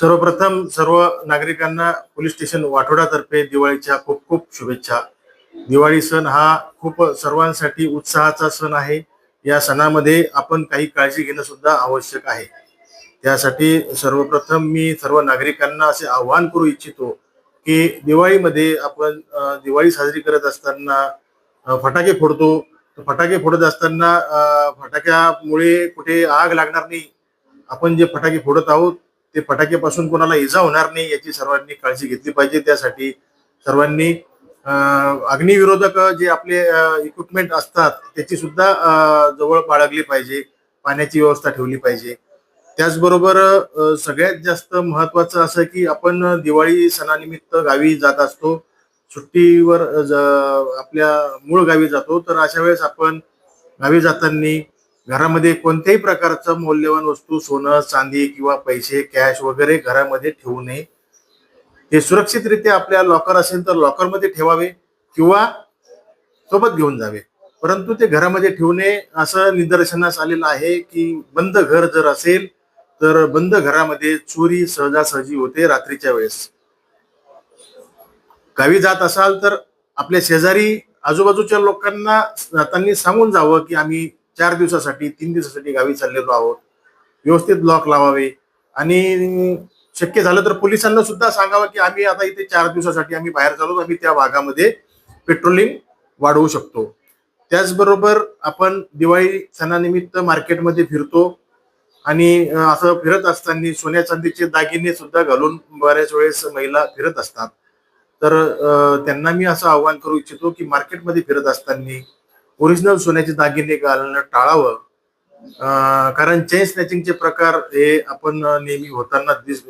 सर्वप्रथम सर्व नागरिकांना पोलीस स्टेशन वाठोडातर्फे दिवाळीच्या खूप खूप शुभेच्छा. दिवाळी सण हा खूप सर्वांसाठी उत्साहाचा सण आहे. या सणामध्ये आपण काही काळजी घेणं सुद्धा आवश्यक आहे. त्यासाठी सर्वप्रथम मी सर्व नागरिकांना असे आवाहन करू इच्छितो की दिवाळीमध्ये आपण दिवाळी साजरी करत असताना फटाके फोडतो. तर फटाके फोडत असताना फटाक्यामुळे कुठे आग लागणार नाही. आपण जे फटाके फोडत आहोत ते फटाक्यापासून कोणाला इजा होणार नाही याची सर्वांनी काळजी घेतली पाहिजे. त्यासाठी सर्वांनी अग्निविरोधक जे आपले इक्विपमेंट असतात त्याची सुद्धा जवळ बाळगली पाहिजे पाण्याची व्यवस्था ठेवली पाहिजे. त्याचबरोबर सगळ्यात जास्त महत्वाचं असं की आपण दिवाळी सणानिमित्त गावी जात असतो. सुट्टीवर आपल्या मूळ गावी जातो. तर अशा वेळेस आपण गावी जाताना घरामध्ये कोणत्याही प्रकारचं मौल्यवान वस्तू सोनं चांदी किंवा पैसे कॅश वगैरे घरामध्ये ठेवू नये. ते सुरक्षितरित्या आपल्या लॉकर असेल तर लॉकरमध्ये ठेवावे किंवा सोबत घेऊन जावे. परंतु ते घरामध्ये ठेवू नये असं निदर्शनास आलेलं आहे की बंद घर जर असेल तर बंद घरामध्ये चोरी सहजासहजी होते रात्रीच्या वेळेस. गावी जात असाल तर आपल्या शेजारी आजूबाजूच्या लोकांना जाताना सांगून जावं की आम्ही चार दिवसासाठी तीन दिवसासाठी गावी चाललेलो आहोत. व्यवस्थित ब्लॉक लावावे. आणि शक्य झालं तर पोलिसांना सुद्धा सांगावं की आम्ही आता इथे चार दिवसासाठी आम्ही बाहेर चालू आम्ही त्या भागामध्ये पेट्रोलिंग वाढवू शकतो. त्याचबरोबर आपण दिवाळी सणानिमित्त मार्केटमध्ये फिरतो. आणि असं फिरत असताना सोन्या चांदीचे दागिने सुद्धा घालून बऱ्याच वेळेस महिला फिरत असतात. तर त्यांना मी असं आवाहन करू इच्छितो की मार्केटमध्ये फिरत असताना ओरिजिनल सोन्याचे दागिने घालणं टाळावं. कारण चेन स्नॅचिंगचे प्रकार हे आपण नेहमी होताना दिस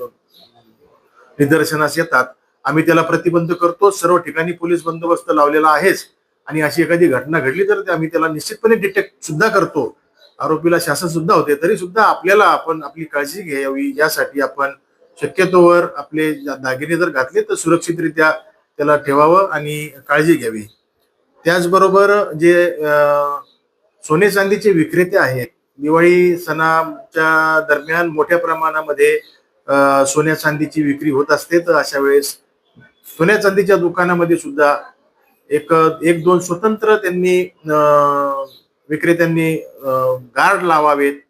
निदर्शनास येतात. आम्ही त्याला प्रतिबंध करतो. सर्व ठिकाणी पोलीस बंदोबस्त लावलेला आहेच. आणि अशी एखादी घटना घडली तर ते आम्ही त्याला निश्चितपणे डिटेक्ट सुद्धा करतो. आरोपीला शासन सुद्धा होते. तरी सुद्धा आपल्याला आपण आपली काळजी घ्यावी. यासाठी आपण शक्यतोवर आपले दागिने जर घातले तर सुरक्षितरित्या त्याला ठेवावं आणि काळजी घ्यावी. त्याचबरोबर जे सोने चांदीचे विक्रेते आहेत दिवाळी सणाच्या दरम्यान मोठ्या प्रमाणामध्ये सोन्या चांदीची विक्री होत असते. तर अशा वेळेस सोन्या चांदीच्या दुकानामध्ये सुद्धा एक एक दोन स्वतंत्र त्यांनी विक्रेत्यांनी गार्ड लावावेत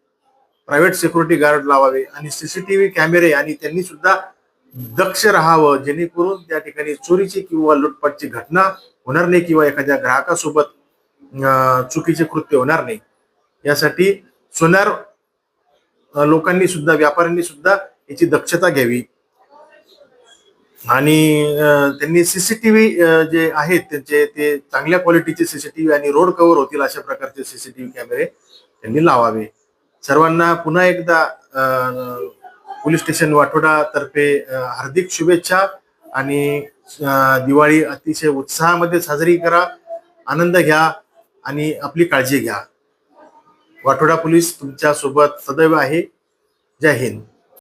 प्रायव्हेट सिक्युरिटी गार्ड लावावे आणि सीसीटीव्ही कॅमेरे आणि त्यांनी सुद्धा दक्ष राहावं जेणेकरून त्या ठिकाणी चोरीची किंवा लुटपाटची घटना होणार नाही किंवा एखाद्या ग्राहकासोबत चुकीचे कृत्य होणार नाही. यासाठी सोनार लोकांनी सुद्धा व्यापाऱ्यांनी सुद्धा याची दक्षता घ्यावी. आणि त्यांनी सीसीटीव्ही जे आहेत त्यांचे ते चांगल्या क्वालिटीचे सीसीटीव्ही आणि रोड कव्हर होतील अशा प्रकारचे सीसीटीव्ही कॅमेरे त्यांनी लावावे. सर्वांना पुन्हा एकदा पोलीस स्टेशन वाठोडा तर्फे हार्दिक शुभेच्छा. आणि दिवाळी अतिशय उत्साहामध्ये साजरी करा आनंद घ्या आणि आपली काळजी घ्या. वाठोडा पोलीस तुमच्यासोबत सदैव आहे. जय हिंद.